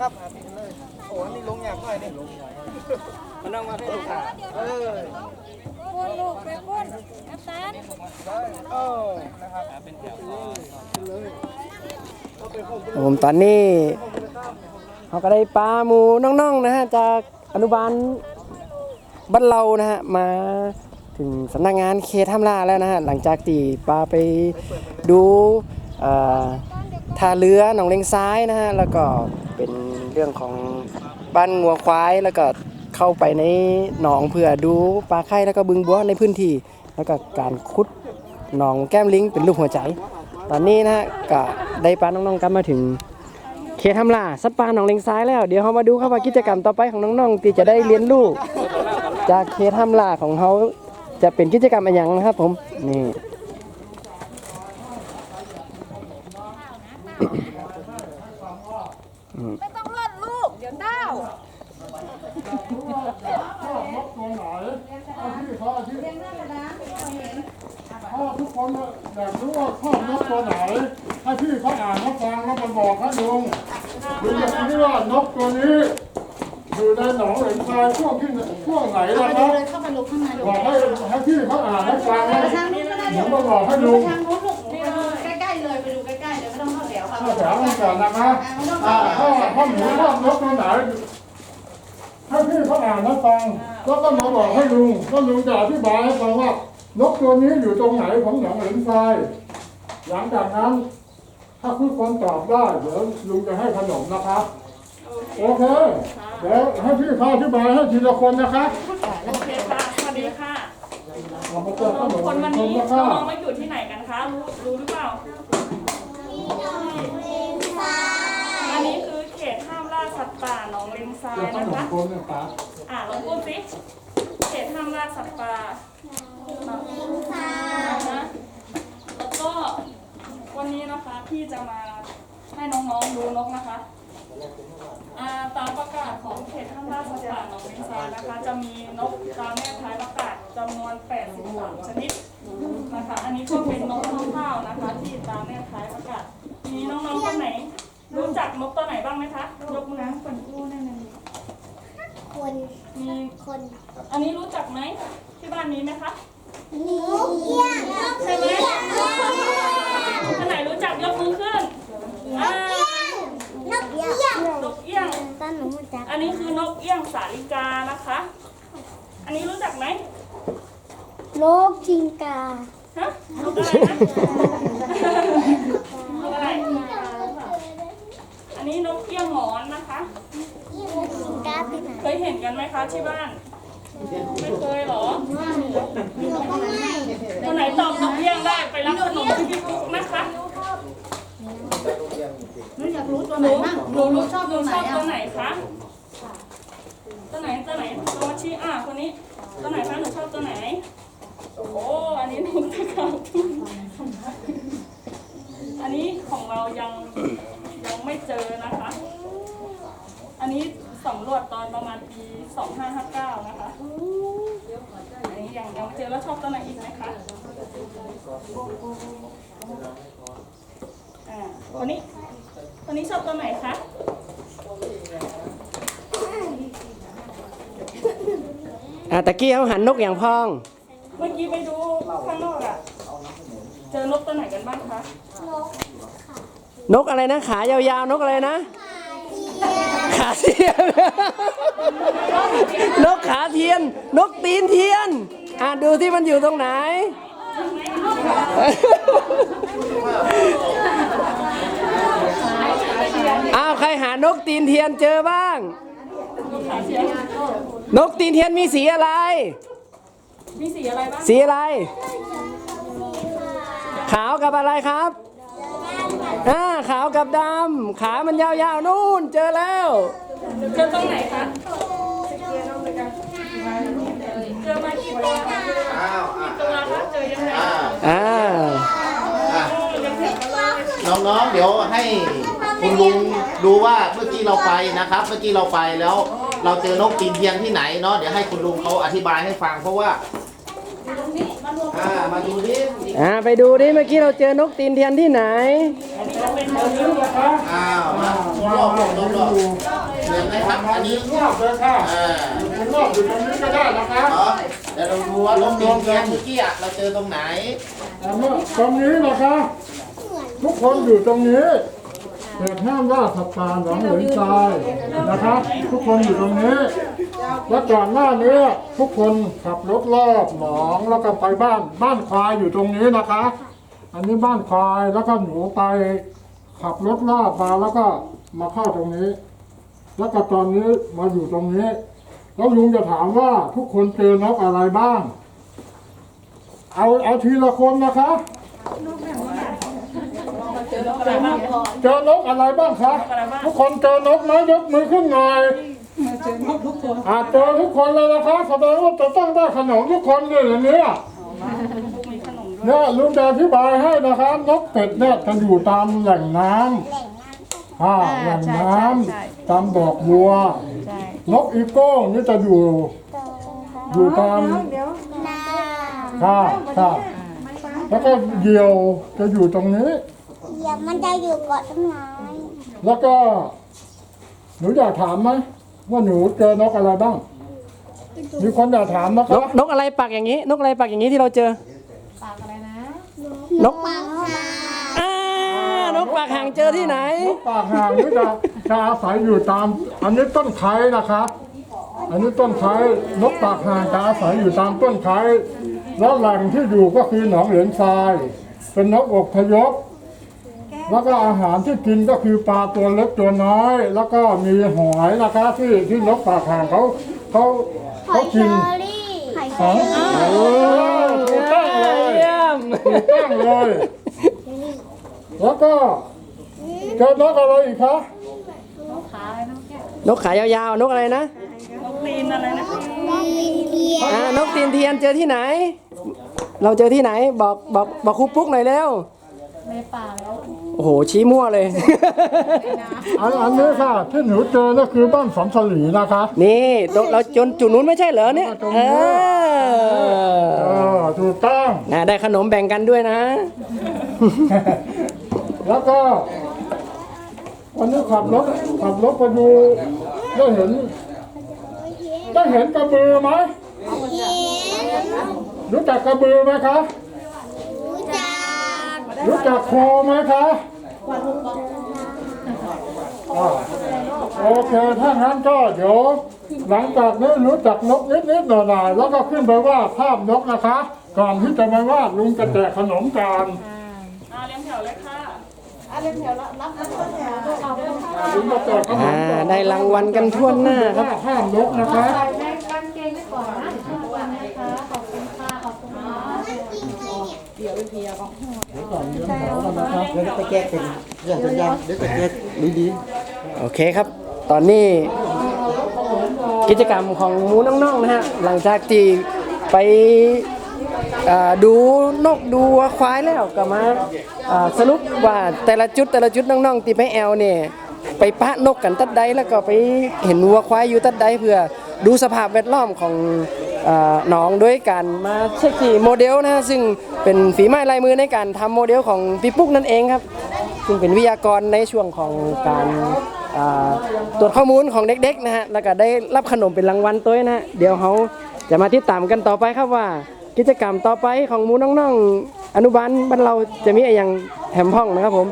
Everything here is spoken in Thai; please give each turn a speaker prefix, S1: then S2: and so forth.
S1: ครับอ่าปินเลย โอ้อันนี่ลงยากหน่อยนี่ลงยากมันนั่งมาให้ลูกค้าเออ
S2: พ่นลูกไปพ่นน้ำตาล
S1: ได้เออนะครับเป็นแถวเลยเอาไปห้อง
S3: ครับผมตอนนี้เขาก็ได้ปลาหมูน้องๆนะฮะจากอนุบาลบ้านเรานะฮะมาถึงสำนักงานเขตท่ามลาแล้วนะฮะหลังจากตีปลาไปดูอ่อท่าเรือหนองเลงซ้ายนะฮะแล้วก็เป็น รื่องของบ้านงัวควายแล้วก็เข้าไปในหนองเพื่อดูปลาไข่แล้วก็บึงบัวในพื้นที่ แล้วก็การขุดหนองแก้มลิงเป็นรูปหัวใจ ตอนนี้นะฮะก็ได้ปลาน้องๆกลับมาถึงเขตทำลาสัตว์ป่าหนองเลงซ้ายแล้วเดี๋ยวเรามาดูครับว่ากิจกรรมต่อไปของน้องๆที่จะได้เรียนรู้จากเขตทำลาของเขาจะเป็นกิจกรรมอะไรอย่างนะครับผมนี่
S2: ไม่ต้อง กเดี๋ยวเต้า
S4: พ่อทุกคนอยากรู้ว่าชอบนกตัวไหน ให้พี่เขาอ่านให้ฟังแล้วมันบอกให้ลุงลุงอยากรู้ว่านกตัวนี้อยู่ในหนองเหลนทรายช่วงที่ช่วงไหนนะครับ
S5: เข้าไปลุกข้างในลูก
S4: บอกให้ให้พี่เขาอ่านให้ฟังแล้ว
S5: ทางนู้นก็ได้
S4: ผ
S5: ลู
S4: ม
S5: ก
S4: มาบอกให้
S5: ไป
S4: ลุง
S5: ทางนู้นา
S4: แถวมันก่อนนะคะอ่าถ้าถ้าหมูชอบนกตัวไหนให้พี่เขาอ่านให้ฟังแล้วก็มาบอกให้ลุงก็ลุงจะอธิบายให้ฟังว่านกตัวนี้อยู่ตรงไหนของหนองเหลนทรายหลังจากนั้น ถ้าทุกคนตอบได้เดี๋ยวลุงจะให้ขนมนะครับโอเคเดี๋ยวให้พี่เขาอธิบายให้ทีละคนนะครับ
S6: โอเคค่ะ สวัสดีค่ะ
S4: เอามาเจอขนม
S6: คนวัน
S4: ค
S6: นี้
S4: นะค
S6: น้
S4: รับ
S6: องๆมาอยู่ที่ไหนกันคะ รู้รู้หรือเปล่า อันนี้คือเขตห้ามล่าสัตว์ป่าหนองเลงทราย
S4: เจอข
S6: นะ
S4: นม
S6: คะ
S4: คนเนี่ยครับ
S6: อ่าลองพูดสิเขตห้ามล่าสัตว์ป่าหนองเลงทรายนะแล้วก็วันนี้นะคะพี่จะมาให้น้องๆดูนกนะคะ อ่าตามประกาศของเขตห้ามล่าสัตว์ป่าหนองเลงทรายนะคะ จะมีนกตามแม่ท้ายประกาศจำนวน 83 ชนิดนะคะ อันนี้ก็เป็นนกข้าวๆนะคะ ที่ตามแม่ท้ายประกาศมีน้องๆคนไหน รู้จักนกตัวไหนบ้างไหมคะ ยกมือนะคนกู้แน่นอน
S2: คน
S6: มี
S2: คน
S6: อันนี้รู้จักไหมที่บ้านมีไหมคะ
S2: มีเกี้ยง
S6: ใช่ไหมคนไหนรู้จักยกมือขึ้นอ่าน
S2: กเกี้ยง
S6: นกเอี้ยง
S2: ต้นหนูจัก
S6: อันนี้คือนกเอี้ยงสาลิกานะคะ อันนี้รู้จักไหม
S2: โลกจิงกา
S6: ฮะนกอะไรนะนกอะไรอันนี้นกเอี้ยงหมอนนะคะ
S2: จิงกาที่ไหน
S6: เคยเห็นกันไหมคะที่บ้าน ไม่เคยเหรอ
S2: หนูก็ไม่
S6: ตัวไหนตอบนกเอี้ยงได้ไปรับขนมที่พี่กุ๊กนะคะ
S5: หนูอยากรู้ตัว
S6: ห
S5: ไหน
S6: นู
S5: บ้าง
S6: หนูรู้
S5: ชอบ
S6: หนู
S5: ตัวไหน
S6: ชอบ
S5: อะ
S6: ตัวไหนคะ ตัวไหนตัวไหนตัวชี้อะคนนี้ ตัวไหนคะหนูชอบตัวไหน โอ้อันนี้นกตะกาทุ่งอันนี้ของเรายังยังไม่เจอนะคะอันนี้สำรวจตอนประมาณปี 2559 นะคะอันนี้ยังยังไม่เจอแล้วชอบตัวไหนอีกไหมคะอ่าคนนี้คนนี้ชอบตัวไหนคะ
S3: อะตะกี้เขาหันนกอย่างพอง
S6: เมื่อกี้ไปดูข้างนอกอะเจอนกตัวไหนกันบ้างคะ
S3: นกอะไรนะขายาวๆนกอะไรนะ ขาเทียน นกขาเทียน นกตีนเทียน อะดูที่มันอยู่ตรงไหน อ้าวใครหานกตีนเทียนเจอบ้าง นกตีนเทียนมีสีอะไร
S6: มีสีอะไรบ้าง
S3: สีอะไร ขาวกับอะไรครับอ่า ขาวกับดำขามันยาวๆนู่น เจอแล้ว
S6: เจอตรงไหนคะเจอมากี่ตัวคะ
S1: อ้าวอะ
S6: ตัวคะเจอยังไง
S3: อ่า
S6: โอ้ยังเห็นกันเลย
S7: น้องๆเดี๋ยวให้คุณลุงดูว่าเมื่อกี้เราไปนะครับ เมื่อกี้เราไปแล้ว เราเจอนกตีนเทียนที่ไหนเนาะเดี๋ยวให้คุณลุงเขาอธิบายให้ฟังเพราะว่าอ่ามาดูดิ
S3: อ่าไปดูดิเมื่อกี้เราเจอนกตีนเทียนที่ไหน
S6: อันนี้า
S7: วมาวรอบรอบรอบรอบเห็นไหมครับอันนี้
S4: รอบเลยค่ะ
S7: ออ
S4: คุณรอบอยู่ตรงนี้ก็ได้นะคะ
S7: เนาะเดี๋ยวเราดูว่านกตีนเทียนเมื่อกี้อะเราเจอตรงไหน
S4: ตรงนี้นะคะ ทุกคนอยู่ตรงนี้เขตห้ามล่าสัตว์ป่าหนองเหลืองทรายนะคะทุกคนอยู่ตรงนี้และก่อนหน้านี้ทุกคนขับรถรอบหนองแล้วก็ไปบ้านบ้านควายอยู่ตรงนี้นะคะ อันนี้บ้านควายแล้วก็หนูไปขับรถรอบมาแล้วก็มาเข้าตรงนี้ แล้วก็ตอนนี้มาอยู่ตรงนี้ แล้วลุงจะถามว่าทุกคนเจอนกอะไรบ้าง เอาเอาทีละคนนะคะ เจอนกอะไรบ้างคะทุกคนเจอนกไหมยกมือขึ้นหน่อยเจอนกทุกคนอาเจอทุกคนเลยนะคะแสดงว่าจะต้องได้ขนมทุกคนเลยเหรอเนี่ย เนี่ยลุงจะอธิบายให้นะคะนกเป็ดเนี่ยจะอยู่ตามแหล่งน้ำอ่าแหล่งน้ำตามดอกบัวนกอีโก้งนี่จะอยู่อยู่ตาม
S2: นา
S4: ค่ะค่ะแล้วก็เหยี่ยวจะอยู่ตรงนี้
S2: เดี๋ยวมันจะอยู่เกาะต้นไม้
S4: แล้วก็ หนูอยากถามไหมว่าหนูเจอนกอะไรบ้าง มีคนอยากถามนะคนรับ
S3: กนกอะไรปากอย่างนี้ นกอะไรปากอย่างนี้ที่เราเจอ นก
S2: ปากหา
S3: อ่านกปากห่างเจอที่ไหน
S4: นกปากห่างนี่จะจะอาศัยอยู่ตาม อันนี้ต้นไคร้นะคะอันนี้ต้นไคร้นกปากห่างจะอาศัยอยู่ตามต้นไคร้แล้วแหล่งที่อยู่ก็คือหนองเหรียญทราย เป็นนกอกพยพ แล้วก็อาหารที่กินก็คือปลาตัวเล็กตัวน้อย แล้วก็มีหอยนะคะที่ที่นกปากห่างเขาเขา
S2: หอ
S4: เขา
S2: ยเช
S4: กิน
S2: อรี่ หอยเช
S4: อ๋
S2: อ
S4: อ
S2: รี่
S4: ถูกต้องเลย
S3: เยี่ยม
S4: ถูกต้องเลย แล้วก็เจอนกอะไรอีกคะ
S3: นกขายาวๆ นกอะไรนะ
S6: นกตีนอะไรนะ
S2: มีเทียน
S3: อ่านกตีนเทียนเจอที่ไหน เราเจอที่ไหน บอกบอกบอกครูปุ๊กหน่อยเร็ว ในป่าโอ้โห ชี้มั่วเลย
S4: อันอันนี้ค่ะที่หนูเจอก็คือบ้านสอนสลีนะคะ
S3: นี่ตรงเราจนจุดนู้นไม่ใช่เหรอเนี่ย
S4: ตรง
S3: เอ
S4: นี้เอ
S3: อ
S4: อถูกต้อง
S3: นะได้ขนมแบ่งกันด้วยนะ
S4: แล้วก็ วันนี้ขับรถขับรถไปดูได้เห็นได้เห็นกระบือไหม
S2: เทียน
S4: รู้จักกระบือไหมคะ
S2: รู้จัก
S4: รู้จักโคไหมคะอ่าโอเค ถ้างั้นก็เดี๋ยวหลังจากนี้รู้จักนกนิดๆหน่อยๆแล้วก็ขึ้นไปวาดภาพนกนะคะ ก่อนที่จะมาวาดลุงจะแจกขนมกัน
S6: อ่าเลี้ยงแถวเลยค่ะ
S4: ลุงจะแจกขน
S3: อ่าม
S4: ก่อน
S3: ได้รางวัลกันทั่วหน้าครับ
S4: วาดภาพน กนะคะ
S1: ไปแจกเป็นเรื่องสัญญาเดี๋ยวจะแจกดี
S3: โอเคครับ ตอนนี้กิจกรรมของหมูน้องๆนะฮะ หลังจากที่ไปอ่าดูนกดูวัวควายแล้วก็มาอ่าสรุปว่าแต่ละจุดแต่ละจุดน้องๆตีไปแอลเนี่ยไปปะนกกันตัดใดแล้วก็ไปเห็นวัวควายอยู่ตัดใดเพื่อดูสภาพแวดล้อมของ น้องด้วยการมาเช็คที่โมเดลนะฮะซึ่งเป็นฝีไม้ลายมือในการทำโมเดลของพี่ปุ๊กนั่นเองครับ ซึ่งเป็นวิทยากรในช่วงของการตรวจข้อมูลของเด็กๆนะฮะแล้วก็ได้รับขนมเป็นรางวัลตัวนะฮะเดี๋ยวเขาจะมาติดตามกันต่อไปครับว่า กิจกรรมต่อไปของมูน้องๆอนุบาลบ้านเราจะมีอะไรอย่างแถมห้องนะครับผม